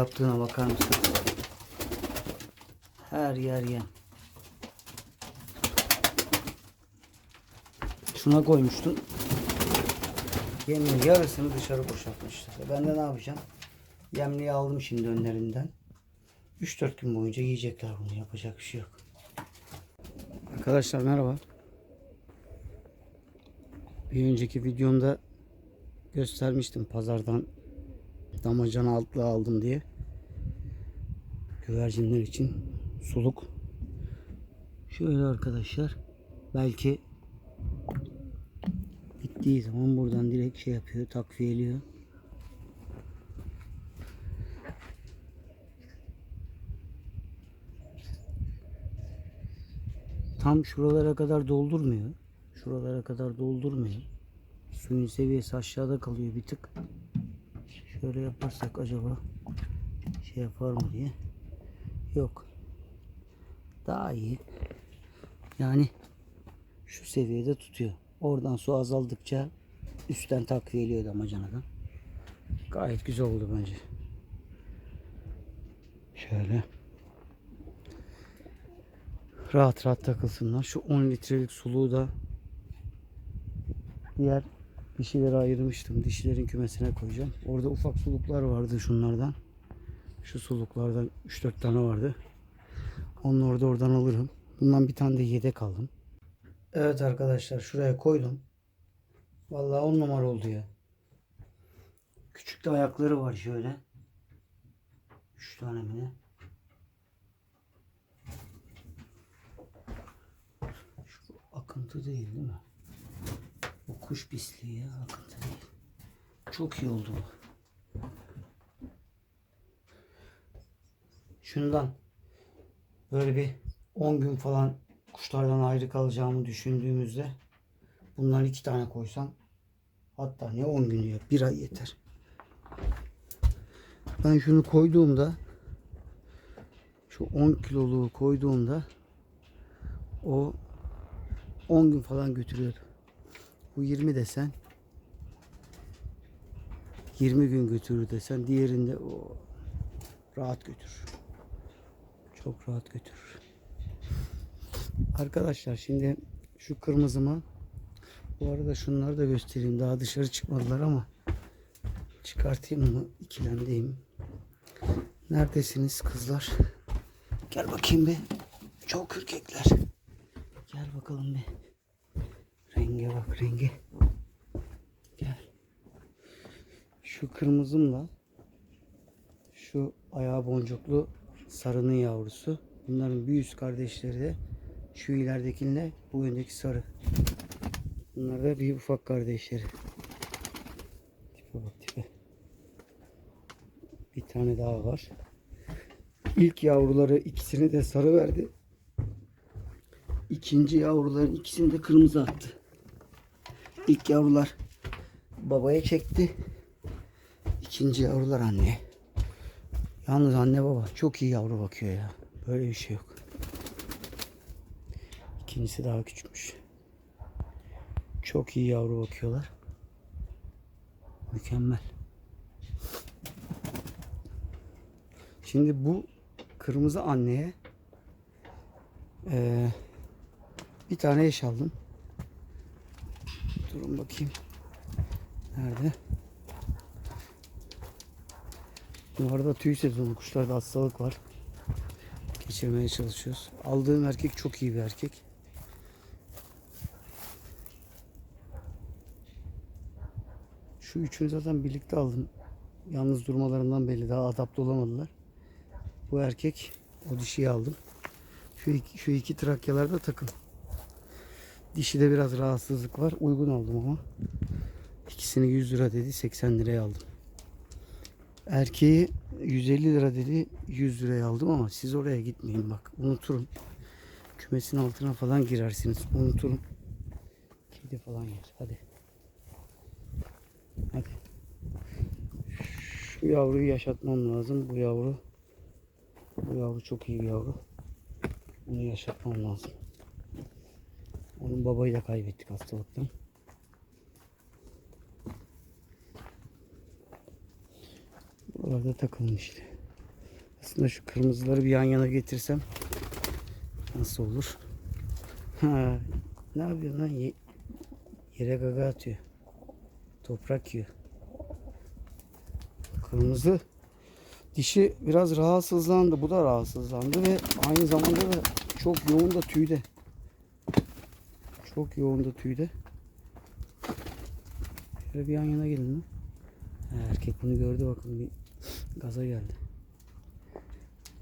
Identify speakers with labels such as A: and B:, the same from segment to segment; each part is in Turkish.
A: yaptığına bakar mısın? Her yer yem. Şuna koymuştun. Yemin yarısını dışarı boşaltmışlar. E Ben de ne yapacağım? Yemliği aldım şimdi önlerinden. 3-4 gün boyunca yiyecekler bunu. Yapacak bir şey yok. Arkadaşlar merhaba. Bir önceki videomda göstermiştim pazardan damacana altlığı aldım diye. Güvercinler için suluk. Şöyle arkadaşlar belki bittiği zaman buradan direkt şey yapıyor takviyeliyor. Tam şuralara kadar doldurmuyor. Şuralara kadar doldurmuyor. Suyun seviyesi aşağıda kalıyor bir tık. Şöyle yaparsak acaba şey yapar mı diye. Yok. Daha iyi. Yani şu seviyede tutuyor. Oradan su azaldıkça üstten takviyeliyor damacanadan. Gayet güzel oldu bence. Şöyle. Rahat rahat takılsınlar. Şu 10 litrelik suluğu da diğer dişilere ayırmıştım. Dişilerin kümesine koyacağım. Orada ufak suluklar vardı şunlardan. Şu suluklardan 3-4 tane vardı. Onu orada oradan alırım. Bundan bir tane de yedek aldım. Evet arkadaşlar şuraya koydum. Vallahi on numara oldu ya. Küçük de ayakları var şöyle. 3 tane mi ne? Şu akıntı değil değil mi? Bu kuş pisliği ya akıntı değil. Çok iyi oldu bu. Şundan böyle bir 10 gün falan kuşlardan ayrı kalacağımı düşündüğümüzde bundan iki tane koysam hatta ne 10 gün ya bir ay yeter. Ben şunu koyduğumda şu 10 kiloluğu koyduğumda o 10 gün falan götürüyordu. Bu 20 desen 20 gün götürür desen diğerinde o rahat götürür. Çok rahat götürür. Arkadaşlar şimdi şu kırmızıma bu arada şunları da göstereyim. Daha dışarı çıkmadılar ama çıkartayım mı? İkilemdeyim. Neredesiniz kızlar? Gel bakayım bir. Çok ürkekler. Gel bakalım bir. Renge bak renge. Gel. Şu kırmızımla şu ayağı boncuklu sarının yavrusu. Bunların bir kardeşleri de şu ileridekinle bu öndeki sarı. Bunlar da bir ufak kardeşleri. Tipe bak tipe. Bir tane daha var. İlk yavruları ikisini de sarı verdi. İkinci yavruların ikisini de kırmızı attı. İlk yavrular babaya çekti. İkinci yavrular anneye. Yalnız anne baba çok iyi yavru bakıyor ya. Böyle bir şey yok. İkincisi daha küçükmüş. Çok iyi yavru bakıyorlar. Mükemmel. Şimdi bu kırmızı anneye eee, bir tane eş aldım. Durun bakayım. Nerede? Bu arada tüy sezonu kuşlarda hastalık var. Geçirmeye çalışıyoruz. Aldığım erkek çok iyi bir erkek. Şu üçünü zaten birlikte aldım. Yalnız durmalarından belli daha adapte olamadılar. Bu erkek o dişiyi aldım. Şu iki, şu iki trakyalarda takım. Dişide biraz rahatsızlık var. Uygun aldım ama. İkisini 100 lira dedi. 80 liraya aldım. Erkeği 150 lira dedi. 100 liraya aldım ama siz oraya gitmeyin bak. Unuturum. Kümesin altına falan girersiniz. Unuturum. Kedi falan yer. Hadi. Hadi. Şu yavruyu yaşatmam lazım. Bu yavru bu yavru çok iyi bir yavru. Onu yaşatmam lazım. Onun babayı da kaybettik hastalıktan. Buralarda takılmıştı. Aslında şu kırmızıları bir yan yana getirsem nasıl olur? Ha, ne yapıyorsun lan? Ye- yere gaga atıyor. Toprak yiyor. Kırmızı dişi biraz rahatsızlandı. Bu da rahatsızlandı ve aynı zamanda da çok yoğun da tüyde. Çok yoğun da tüyde. Şöyle bir yan yana gelin Erkek bunu gördü bakın bir gaza geldi.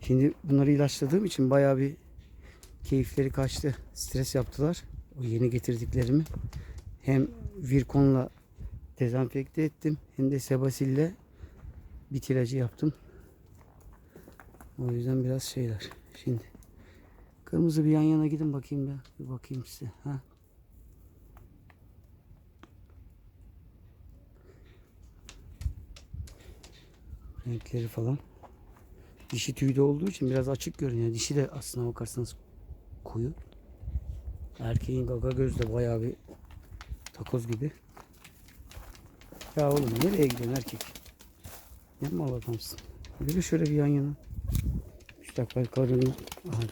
A: Şimdi bunları ilaçladığım için bayağı bir keyifleri kaçtı. Stres yaptılar. O yeni getirdiklerimi. Hem Virkon'la dezenfekte ettim. Hem de Sebasil'le bit ilacı yaptım. O yüzden biraz şeyler. Şimdi kırmızı bir yan yana gidin bakayım bir. Bir bakayım size. Ha. Renkleri falan. Dişi tüyde olduğu için biraz açık görünüyor. Dişi de aslına bakarsanız koyu. Erkeğin gaga gözü de bayağı bir takoz gibi. Ya oğlum nereye gidiyorsun erkek? Ne mal adamsın. Yürü şöyle bir yan yana. 3 dakika karını. Aha.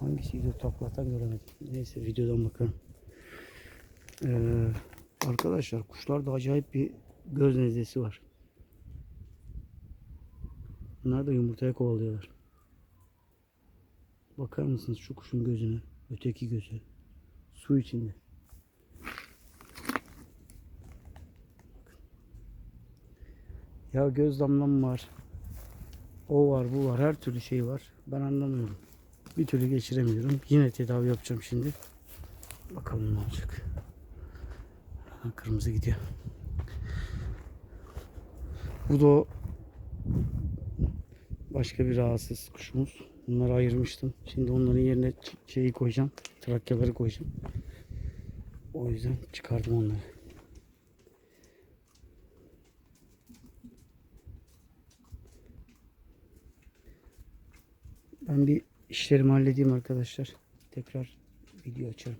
A: Hangisiydi o taklatan göremedim. Neyse videodan bakalım. Ee, arkadaşlar kuşlarda acayip bir göz nezlesi var. Bunlar da yumurtaya kovalıyorlar. Bakar mısınız şu kuşun gözüne? Öteki gözü. Su içinde. Ya göz damlam var. O var bu var her türlü şey var. Ben anlamıyorum. Bir türlü geçiremiyorum. Yine tedavi yapacağım şimdi. Bakalım ne olacak. Kırmızı gidiyor. Bu da başka bir rahatsız kuşumuz. Bunları ayırmıştım. Şimdi onların yerine şeyi koyacağım. Trakyaları koyacağım. O yüzden çıkardım onları. Ben bir işlerimi halledeyim arkadaşlar. Tekrar video açarım.